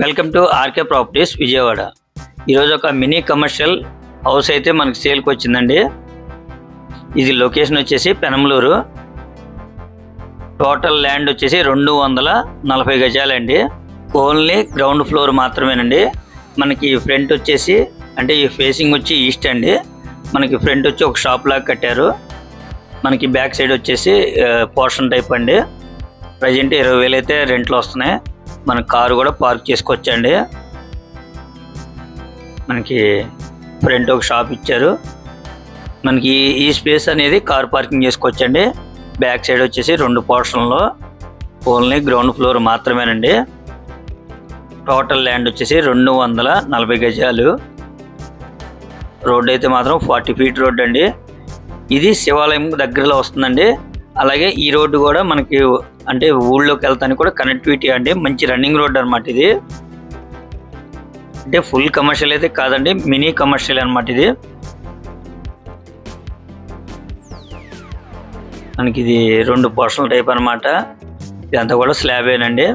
Welcome to R K properties Vijayawada. ఈరోజు ఒక mini commercial house అయితే మనకి సేల్కి వచ్చిందండి. ఇది లొకేషన్ వచ్చేసి పెనమలూరు. టోటల్ ల్యాండ్ వచ్చేసి రెండు వందల నలభై గజాలండి. ఓన్లీ గ్రౌండ్ ఫ్లోర్ మాత్రమేనండి. మనకి ఫ్రంట్ వచ్చేసి అంటే ఈ ఫేసింగ్ వచ్చి ఈస్ట్ అండి. మనకి ఫ్రంట్ వచ్చి ఒక షాప్ లాగా కట్టారు. మనకి బ్యాక్ సైడ్ వచ్చేసి పోర్షన్ టైప్ అండి. ప్రజెంట్ ఇరవై వేలు అయితే రెంట్లు వస్తున్నాయి. మన కారు కూడా పార్క్ చేసుకోవచ్చండి. మనకి ఫ్రంట్ ఒక షాప్ ఇచ్చారు. మనకి ఈ స్పేస్ అనేది కార్ పార్కింగ్ చేసుకోవచ్చండి. బ్యాక్ సైడ్ వచ్చేసి రెండు పోర్షన్లో. ఓన్లీ గ్రౌండ్ ఫ్లోర్ మాత్రమేనండి. టోటల్ ల్యాండ్ వచ్చేసి రెండు వందల నలభై గజాలు. రోడ్ అయితే మాత్రం ఫార్టీ ఫీట్ రోడ్ అండి ఇది శివాలయం దగ్గరలో వస్తుందండి. అలాగే ఈ రోడ్డు కూడా మనకి అంటే ఊళ్ళోకి వెళ్తానికి కూడా కనెక్టివిటీ అండి మంచి రన్నింగ్ రోడ్ అనమాట ఇది. అంటే ఫుల్ కమర్షియల్ అయితే కాదండి మినీ కమర్షియల్ అనమాట ఇది. మనకి ఇది రెండు పోర్షన్ల టైప్ అనమాట ఇదంతా కూడా స్లాబేనండి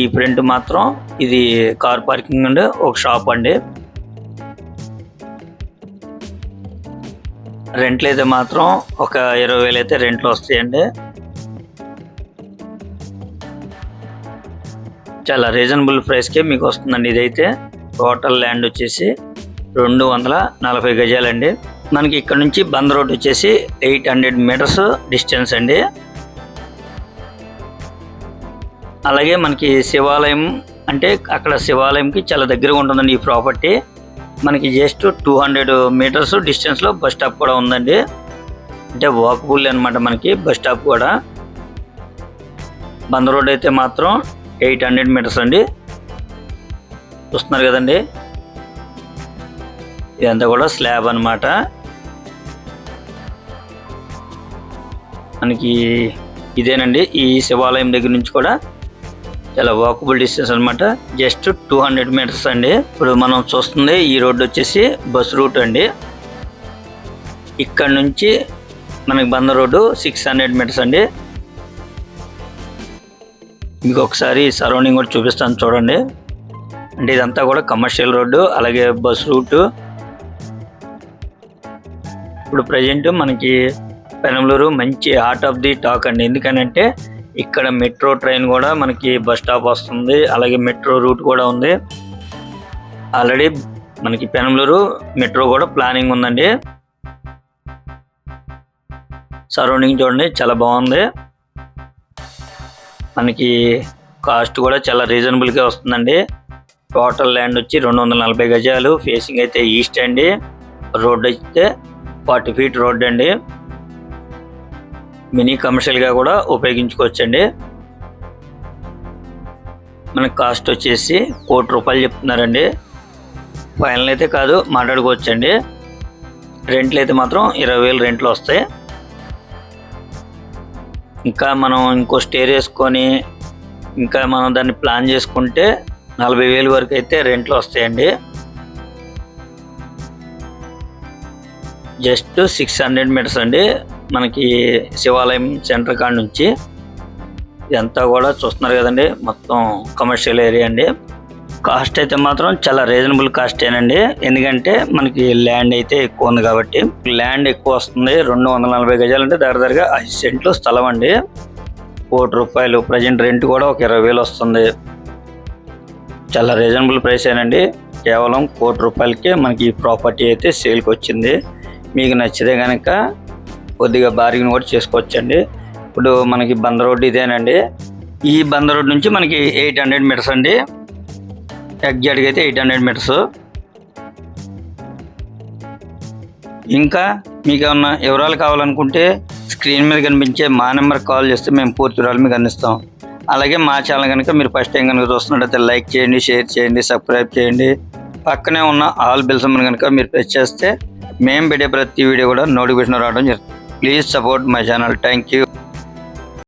ఈ ప్రింట్ మాత్రం ఇది కార్ పార్కింగ్ అండి ఒక షాప్ అండి. రెంట్లు అయితే మాత్రం ఒక ఇరవై వేలు అయితే రెంట్లు వస్తాయండి. చాలా రీజనబుల్ ప్రైస్కే మీకు వస్తుందండి ఇదైతే. టోటల్ ల్యాండ్ వచ్చేసి రెండు వందల నలభై గజాలండి. మనకి ఇక్కడ నుంచి బంద్ రోడ్ వచ్చేసి ఎయిట్ హండ్రెడ్ మీటర్స్ డిస్టెన్స్ అండి. అలాగే మనకి శివాలయం అంటే అక్కడ శివాలయంకి చాలా దగ్గరగా ఉంటుందండి ఈ ప్రాపర్టీ. మనకి జస్ట్ టూ హండ్రెడ్ మీటర్స్ డిస్టెన్స్లో బస్ స్టాప్ కూడా ఉందండి. అంటే వాకబుల్ అనమాట మనకి బస్ స్టాప్ కూడా. బంద్ రోడ్ అయితే మాత్రం ఎయిట్ హండ్రెడ్ మీటర్స్ అండి. చూస్తున్నారు కదండి. ఇదంతా కూడా స్లాబ్ అనమాట మనకి ఇదేనండి ఈ శివాలయం దగ్గర నుంచి కూడా చాలా వాకబుల్ డిస్టెన్స్ అనమాట జస్ట్ టూ హండ్రెడ్ మీటర్స్ అండి. ఇప్పుడు మనం చూస్తుంది ఈ రోడ్డు వచ్చేసి బస్ రూట్ అండి. ఇక్కడ నుంచి మనకి బంద రోడ్డు సిక్స్ హండ్రెడ్ మీటర్స్ అండి. మీకు ఒకసారి సరౌండింగ్ కూడా చూపిస్తాను చూడండి. అంటే ఇదంతా కూడా కమర్షియల్ రోడ్డు అలాగే బస్ రూటు ఇప్పుడు ప్రజెంట్ మనకి పెనంలూరు మంచి హార్ట్ ఆఫ్ ది టాక్ అండి. ఎందుకనంటే ఇక్కడ మెట్రో ట్రైన్ కూడా మనకి బస్ స్టాప్ వస్తుంది. అలాగే మెట్రో రూట్ కూడా ఉంది. ఆల్రెడీ మనకి పెనంలూరు మెట్రో కూడా ప్లానింగ్ ఉందండి. సరౌండింగ్ చూడండి చాలా బాగుంది. మనకి కాస్ట్ కూడా చాలా రీజనబుల్గా వస్తుందండి. టోటల్ ల్యాండ్ వచ్చి రెండు వందల నలభై గజాలు. ఫేసింగ్ అయితే ఈస్ట్ అండి. రోడ్ అయితే ఫార్టీ ఫీట్ రోడ్ అండి. మినీ కమర్షియల్గా కూడా ఉపయోగించుకోవచ్చండి. మనకు కాస్ట్ వచ్చేసి కోటి రూపాయలు చెప్తున్నారండి. ఫైనల్ అయితే కాదు మాట్లాడుకోవచ్చండి. రెంట్లు అయితే మాత్రం ఇరవై వేలు రెంట్లు వస్తాయి. ఇంకా మనం ఇంకో స్టేర్ వేసుకొని ఇంకా మనం దాన్ని ప్లాన్ చేసుకుంటే నలభై వేలు వరకు అయితే రెంట్లు వస్తాయండి. జస్ట్ సిక్స్ హండ్రెడ్ మీటర్స్ అండి. మనకి శివాలయం సెంటర్ కాడ నుంచి ఇదంతా కూడా చూస్తున్నారు కదండి. మొత్తం కమర్షియల్ ఏరియా అండి. కాస్ట్ అయితే మాత్రం చాలా రీజనబుల్ కాస్టేనండి ఎందుకంటే మనకి ల్యాండ్ అయితే ఎక్కువ ఉంది కాబట్టి ల్యాండ్ ఎక్కువ వస్తుంది. రెండు వందల నలభై గజాలు అంటే దగ్గర దగ్గరగా ఐదు సెంట్లు స్థలం అండి. కోటి రూపాయలు ప్రజెంట్ రెంట్ కూడా ఒక ఇరవై వేలు వస్తుంది. చాలా రీజనబుల్ ప్రైస్ ఏనండి. కేవలం కోటి రూపాయలకే మనకి ఈ ప్రాపర్టీ అయితే సేల్కి వచ్చింది. మీకు నచ్చితే కనుక కొద్దిగా బార్గెన్ కూడా చేసుకోవచ్చండి. ఇప్పుడు మనకి బంద రోడ్డు ఇదేనండి. ఈ బంద రోడ్ నుంచి మనకి ఎయిట్ హండ్రెడ్ మీటర్స్ అండి. ఎగ్జాక్ట్గా అయితే ఎయిట్ హండ్రెడ్ మీటర్స్. ఇంకా మీకు ఏమన్నా వివరాలు కావాలనుకుంటే స్క్రీన్ మీద కనిపించే మా నెంబర్ కాల్ చేస్తే మేము పూర్తి వివరాలు మీకు అందిస్తాం. అలాగే మా ఛానల్ కనుక మీరు ఫస్ట్ టైం కనుక చూస్తున్నట్టయితే లైక్ చేయండి షేర్ చేయండి సబ్స్క్రైబ్ చేయండి. పక్కనే ఉన్న ఆల్ బిల్స్ కనుక మీరు ప్రెస్ చేస్తే మేము పెట్టే ప్రతి వీడియో కూడా నోటిఫికేషన్ రావడం జరుగుతుంది. Please support my channel. Thank you.